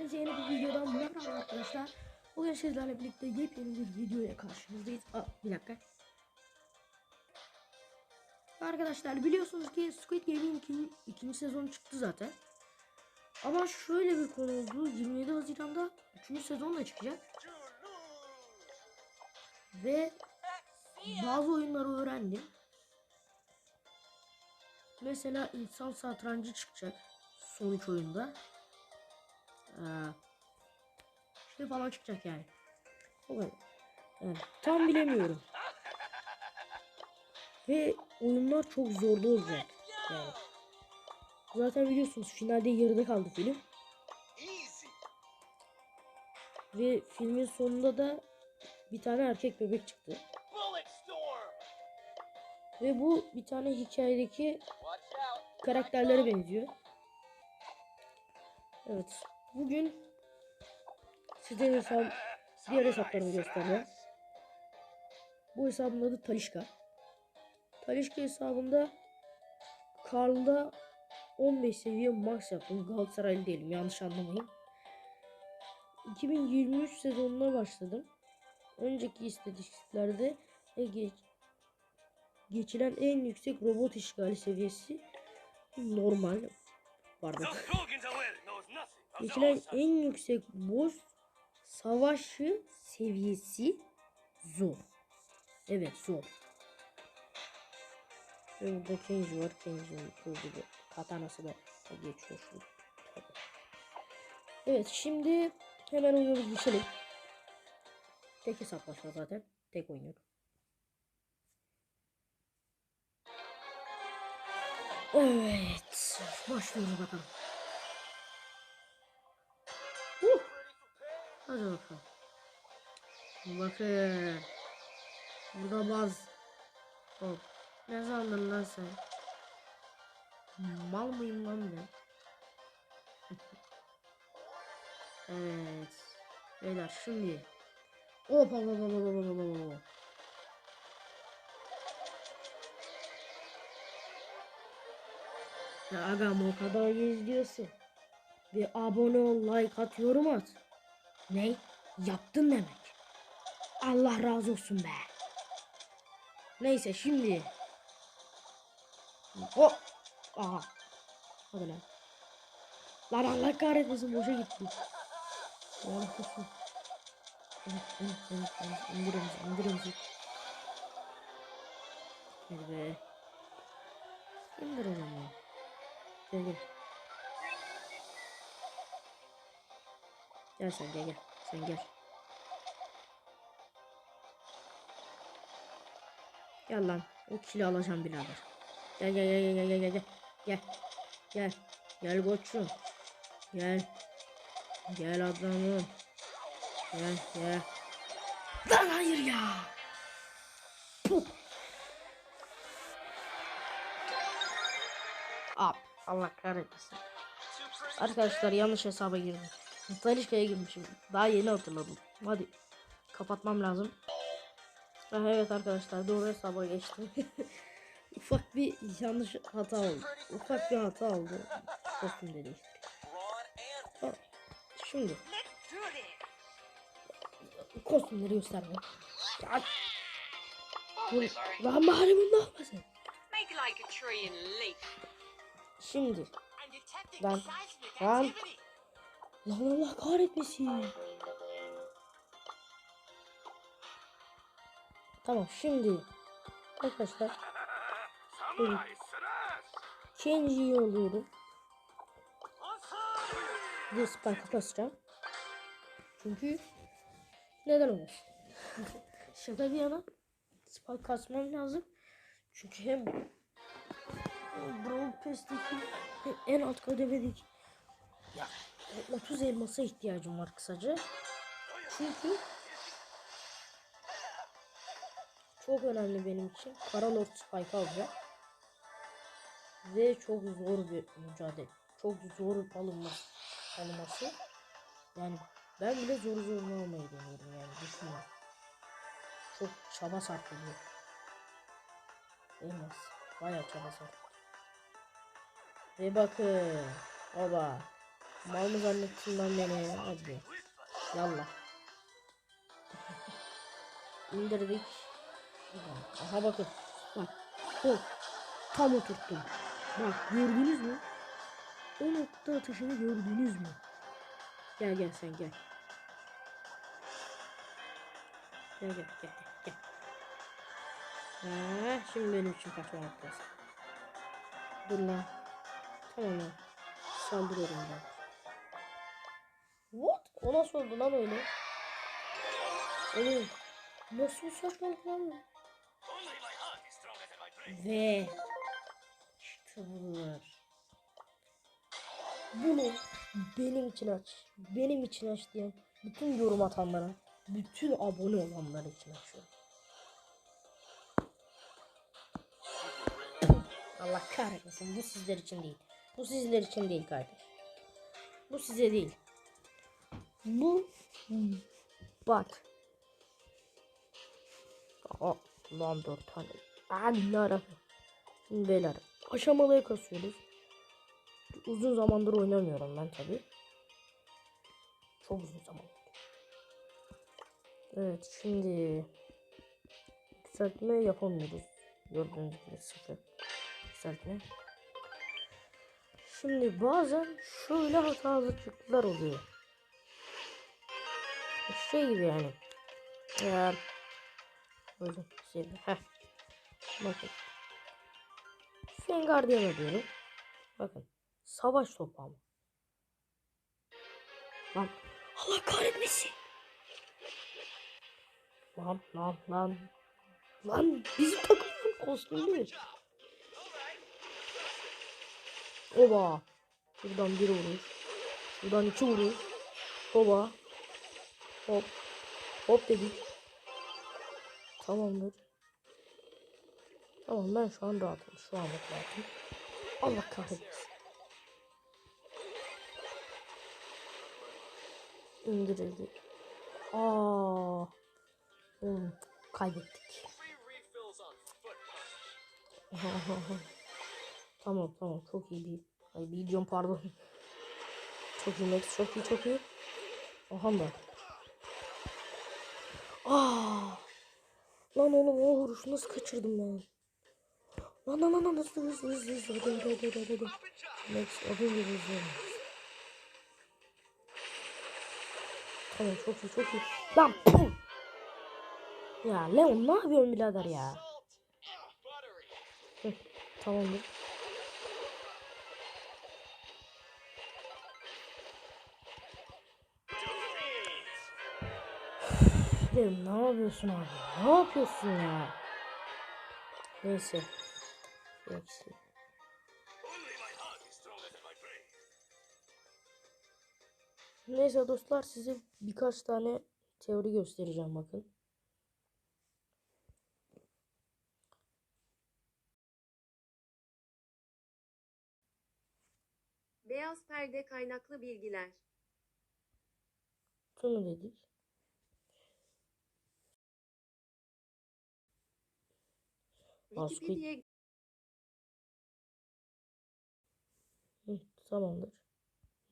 Hepinize yeni bir videodan merhaba arkadaşlar. Bugün sizlerle birlikte yepyeni bir videoya karşınızdayız. Aa, bir dakika. Arkadaşlar biliyorsunuz ki Squid Game'in ikinci, ikinci sezonu çıktı zaten. Ama şöyle bir konu oldu. 27 Haziran'da 3. sezon da çıkacak. Ve bazı oyunları öğrendim. Mesela insan satrancı çıkacak son üç oyunda. Ee, şey falan çıkacak yani. O kadar. Yani tam bilemiyorum. Ve oyunlar çok zorlu olacak. Yani. Zaten biliyorsunuz finalde yarıda kaldı film. Ve filmin sonunda da bir tane erkek bebek çıktı. Ve bu bir tane hikayedeki karakterlere benziyor. Evet. Bugün size hesap, diğer hesaplarımı göstereceğim. Bu hesabın adı Talişka. Talişka hesabında Karl'da 15 seviye max yaptım. Galatasaraylı değilim yanlış anlamayın. 2023 sezonuna başladım. Önceki istatistiklerde geç, geçilen en yüksek robot işgali seviyesi normal. Pardon. Geçilen en yüksek boss savaşı seviyesi zor. Evet zor. Ve burada Kenji var. Kenji'nin kılıcı katanası da geçiyor. Evet şimdi hemen oyunumuzu geçelim. Tek hesaplaşma zaten. Tek oynuyorum. Evet. Başlıyoruz bakalım. Hadi bakalım. Bakın. Burada baz. Hop. Ne sandın lan sen? Mal mıyım lan ben? evet. Beyler şimdi. Hop hop hop hop hop hop hop. Ya agam o kadar izliyorsun. Bir abone ol, like at, yorum at. Ne? Yaptın demek. Allah razı olsun be. Neyse şimdi. Hop. Aha. Hadi lan. Lan Allah kahretmesin boşa gitti. Lan kusun. Evet, evet, evet, evet. İndir emzi, indir emzi. Hadi be. İndir o zaman. Gel gel. Gel sen gel gel. Sen gel. Gel lan. O kilo alacağım birader. Gel gel gel gel gel gel gel. Gel. Gel. Gel koçum. Gel. Gel adamım. Gel gel. Lan hayır ya. Puh. Abi Allah kahretmesin. Arkadaşlar yanlış hesaba girdim. Talişka'ya girmişim. Daha yeni hatırladım. Hadi kapatmam lazım. Ah, evet arkadaşlar doğru hesaba geçtim. Ufak bir yanlış hata oldu. Ufak bir hata oldu. Kostüm de değiştirdim. Ron and Ha, Şimdi kostümleri gösterme. Lan bari bunu ne yapmasın? Make like a tree and leaf. Şimdi I'm detecting Lan. Allah kahretmesin. Tamam şimdi arkadaşlar. Kenji'yi alıyorum. Bir de Spike'ı basacağım. Çünkü neden olmaz? Şaka bir yana Spike kasmam lazım. Çünkü hem Brawl Pass'teki en alt kademedeki ya 30 elmasa ihtiyacım var kısaca. Çünkü çok önemli benim için. Kara Lord Spike alacak. Ve çok zor bir mücadele. Çok zor alınması. alınması. Yani ben bile zor zoruna almayı deniyorum yani düşünün. Çok çaba sarf ediyor. Elmas. Bayağı çaba sarf. Ve bakın. Oba. Mal mı zannettin lan beni ya? Hadi. Yallah. İndirdik. Aha bakın. Bak. Hop. Tam oturttum. Bak gördünüz mü? O nokta atışını gördünüz mü? Gel gel sen gel. Gel gel gel gel. Ha, şimdi benim için kaçmamak lazım. Dur lan. Tamam lan. Saldırıyorum ben. What? O nasıl oldu lan öyle? Oğlum. Nasıl sakladık lan? Ve işte budur. Bunu benim için aç. Benim için aç diyen bütün yorum atanlara, bütün abone olanlar için açıyorum. Allah kahretmesin. Bu sizler için değil. Bu sizler için değil kardeş. Bu size değil. Bu bak. Aa, lan dört tane. Allah beyler aşamalıya kasıyoruz. Uzun zamandır oynamıyorum ben tabi. Çok uzun zaman. Evet şimdi yükseltme yapamıyoruz. Gördüğünüz gibi sıfır yükseltme. Şimdi bazen şöyle hatalıcıklar oluyor. Şey gibi yani. Ya, böyle şey. Heh. Bakın. Fengardiyan'a diyorum. Bakın. Savaş topu. Lan. Allah kahretmesin. Lan lan lan. Lan bizim takımın kostümü. Oba. Buradan bir vuruş. Buradan iki vuruş. Oba. Hop. Hop dedik. Tamamdır. Tamam ben şu an rahatım. Şu an rahatım. Allah kahretsin. İndirildi. Aa. Hmm, kaybettik. Tamam tamam çok iyi bir. Ay bir pardon. Çok iyi Max çok iyi çok iyi. Aha da. Aa. Lan oğlum o vuruşu nasıl kaçırdım? Lan lan lan lan hızlı hızlı hızlı hızlı hadi hadi hadi hadi hadi. Max adım gibi hızlı. Tamam çok iyi çok iyi. Lan puh! Ya Leon ne yapıyorsun birader ya? Hı, tamamdır. Leon ne yapıyorsun abi? Ne yapıyorsun ya? Neyse. Brain. Neyse dostlar size birkaç tane teori göstereceğim bakın. Beyaz perde kaynaklı bilgiler. Şunu dedik. Wikipedia Hı, tamamdır.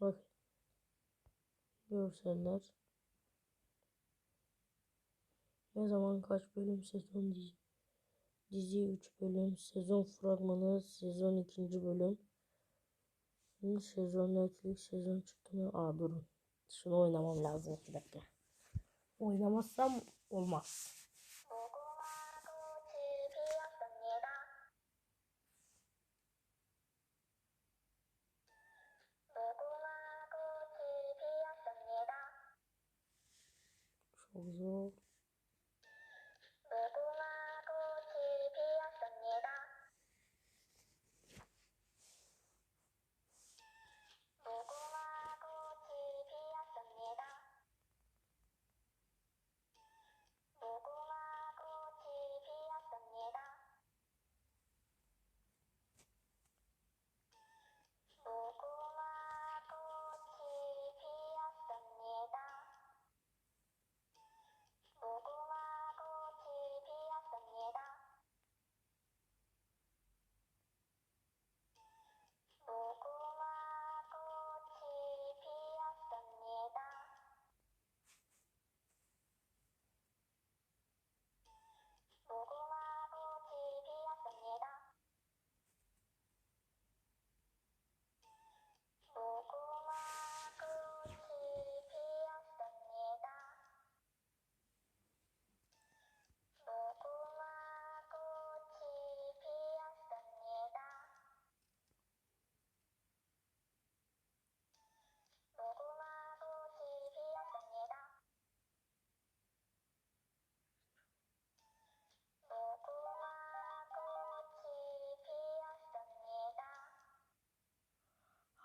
Bak. Görseller. Ne zaman kaç bölüm sezon dizi. Dizi 3 bölüm. Sezon fragmanı. Sezon 2. bölüm. Hı, Sezon Netflix sezon çıktı mı? Aa durun. Şunu oynamam lazım 2 dakika. Oynamazsam olmaz.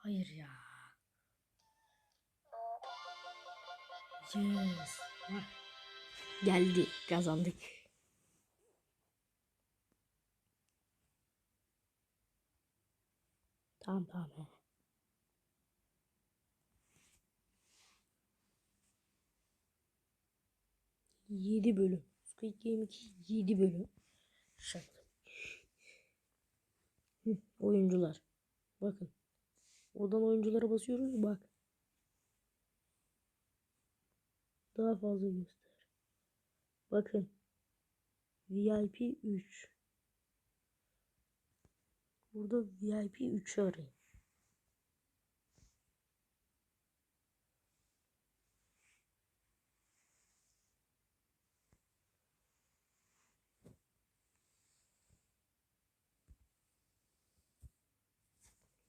Hayır ya. Yes. Hah. Geldi. Kazandık. Tamam tamam. he. Yedi bölüm. Squid Game 2 7 bölüm. Şaka. Oyuncular. Bakın. Oradan oyunculara basıyoruz. Bak. Daha fazla göster. Bakın. VIP 3. Burada VIP 3'ü arayın.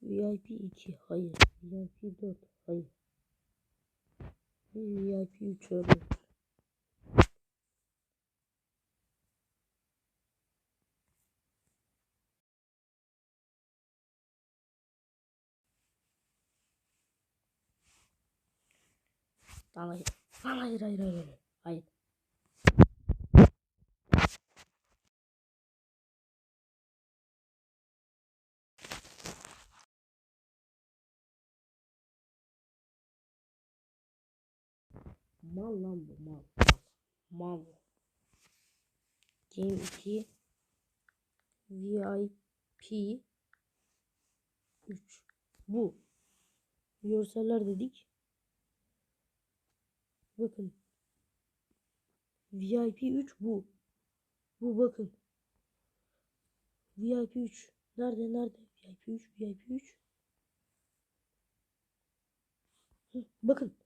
VIP 2 hayır. VIP 4 hayır. VIP 3 arıyoruz. Lan hayır. Lan hayır hayır hayır. hayır. Hayır. Mal lan bu mal. Mal. Mal. Game 2 VIP 3 Bu. Görseller dedik. Bakın. VIP 3 bu. Bu bakın. VIP 3. Nerede nerede? VIP 3 VIP 3. Hı, bakın.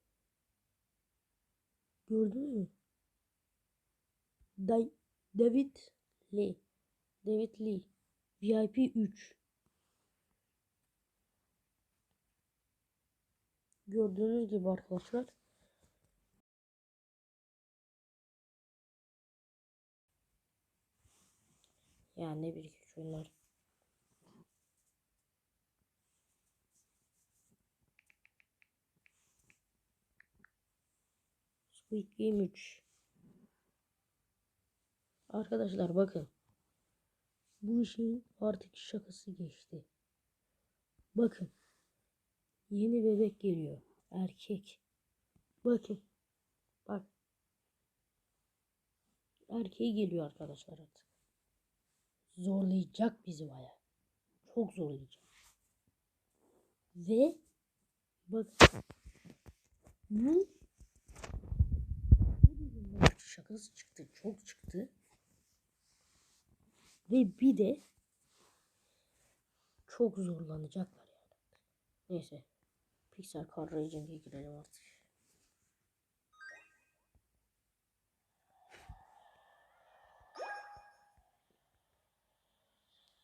Gördünüz mü? Day David Lee. David Lee. VIP 3. Gördüğünüz gibi arkadaşlar. Yani bir iki oyunlar. Squid Game 3. Arkadaşlar bakın. Bu işin artık şakası geçti. Bakın. Yeni bebek geliyor. Erkek. Bakın. Bak. Erkeği geliyor arkadaşlar artık. Zorlayacak bizi baya. Çok zorlayacak. Ve bak bu şakası çıktı. Çok çıktı. Ve bir de çok zorlanacaklar yani. Neyse. Pixel Car Racing'e girelim artık.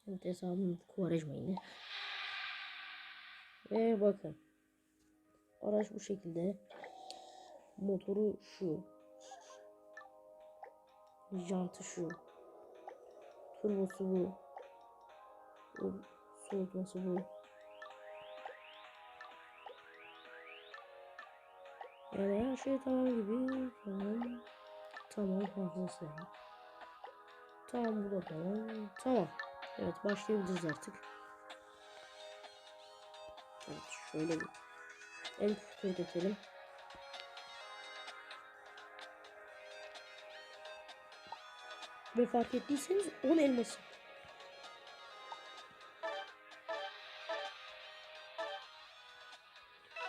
Evet hesabım Kuvarejma yine. Ve bakın. Araç bu şekilde. Motoru şu. Jantı şu. Turbosu bu. Soğutması bu. Her şey tamam gibi. Tamam. Tamam fazlası. Tamam bu da tamam. Tamam. Evet başlayabiliriz artık. Evet şöyle bir el kutuyu dökelim. Ve fark ettiyseniz 10 elması.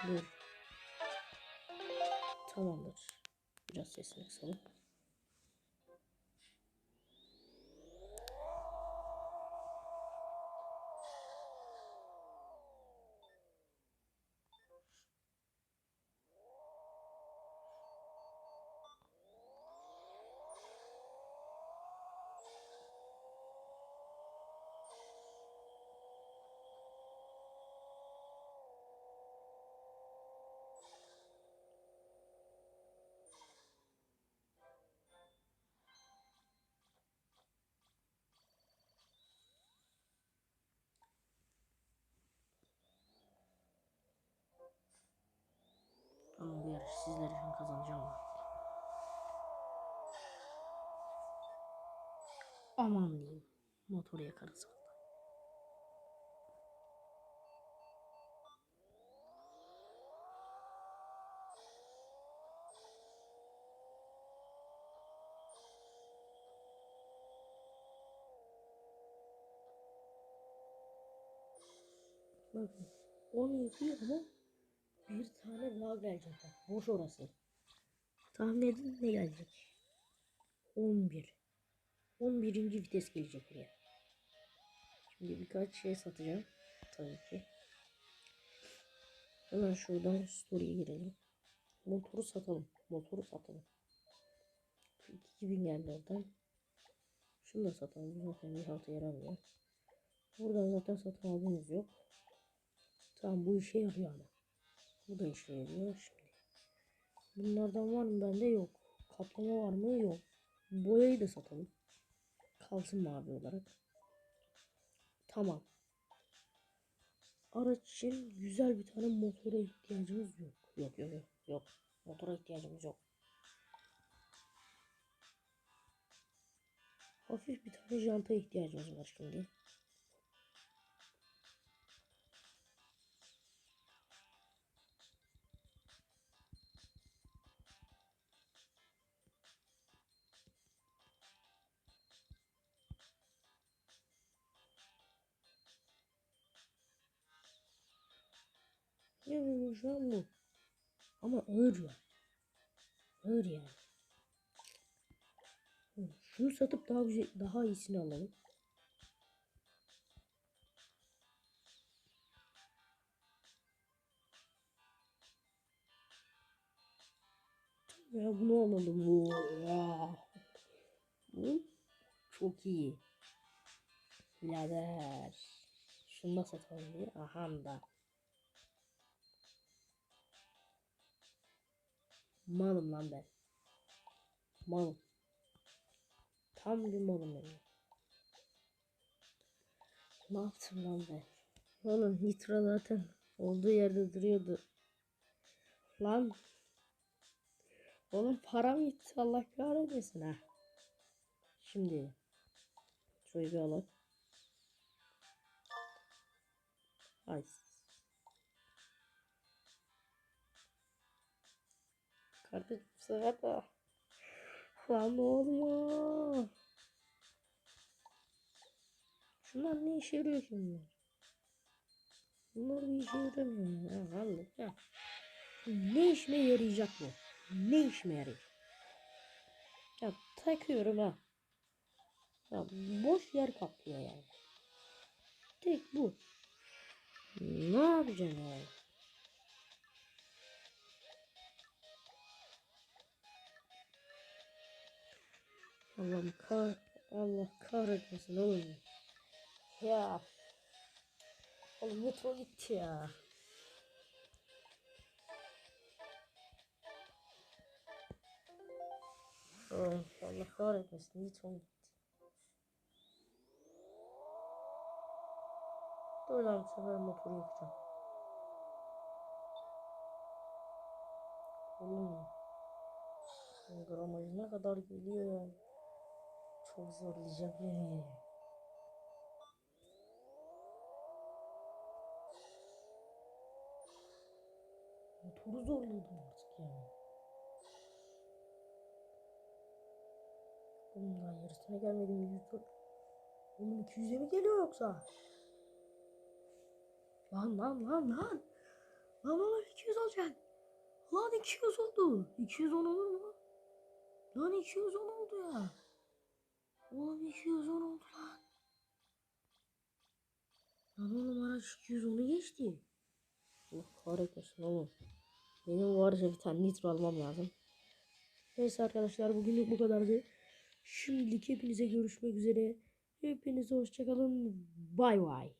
Dur. Tamamdır. Biraz sesini kısalım. Aman diyeyim. Motoru yakarız. Bakın 17 ama bir tane daha gelecek. Boş orası. Tahmin edin ne gelecek? 11. 11. vites gelecek buraya. Şimdi birkaç şey satacağım. Tabii ki. Hemen şuradan story'e girelim. Motoru satalım. Motoru satalım. 2000 geldi oradan. Şunu da satalım. Bu zaten bir halta yaramıyor. Buradan zaten satın aldığımız yok. Tamam bu işe yarıyor ama. Bu da işe yarıyor şimdi. Bunlardan var mı bende yok. Kaplama var mı yok. Boyayı da satalım. Kalsın mavi olarak. Tamam. Araç için güzel bir tane motora ihtiyacımız yok. Yok yok yok. Yok. Motora ihtiyacımız yok. Hafif bir tane janta ihtiyacımız var şimdi. Ne bu şu an bu. Ama ağır ya. Ağır yani. Şunu satıp daha güzel, daha iyisini alalım. Ya bunu alalım. Oo. Bu çok iyi. Birader. Şunu da satalım diye. Aha da. Malım lan ben. Malım. Tam bir malım benim. Ne yaptım lan ben? Oğlum nitro zaten olduğu yerde duruyordu. Lan. Oğlum param gitti Allah kahretmesin ha. Şimdi. Şöyle bir alalım. Ay. Kardeşim bu sefer de. Lan oluyor? Şunlar ne işe yarıyor şimdi? Bunlar bir işe yaramıyor ya. Vallahi. Ne işime yarayacak bu? Ne işime yarayacak? Ya takıyorum ha. Ya boş yer kaplıyor yani. Tek bu. Ne yapacağım yani? Allah'ım kah Allah kahretmesin oğlum. Ya. Oğlum metro gitti ya. Oh, Allah kahretmesin metro gitti. Dur lan bu sefer motoru yapacağım. Oğlum. Gramajı ne kadar geliyor ya. Çok zorlayacak beni. Motoru zorladım artık yani. Daha yarısına gelmedim. 100 Oğlum 200'e mi geliyor yoksa? Lan lan lan lan. Lan lan 200 olacak. Lan 200 oldu. 210 olur mu? Lan 210 oldu ya. Oğlum 210 oldu lan. Lan oğlum araç 210'u geçti. Allah kahretmesin oğlum. Benim var ya bir tane nitro almam lazım. Neyse arkadaşlar bugünlük bu kadardı. Şimdilik hepinize görüşmek üzere. Hepinize hoşçakalın. Bay bay.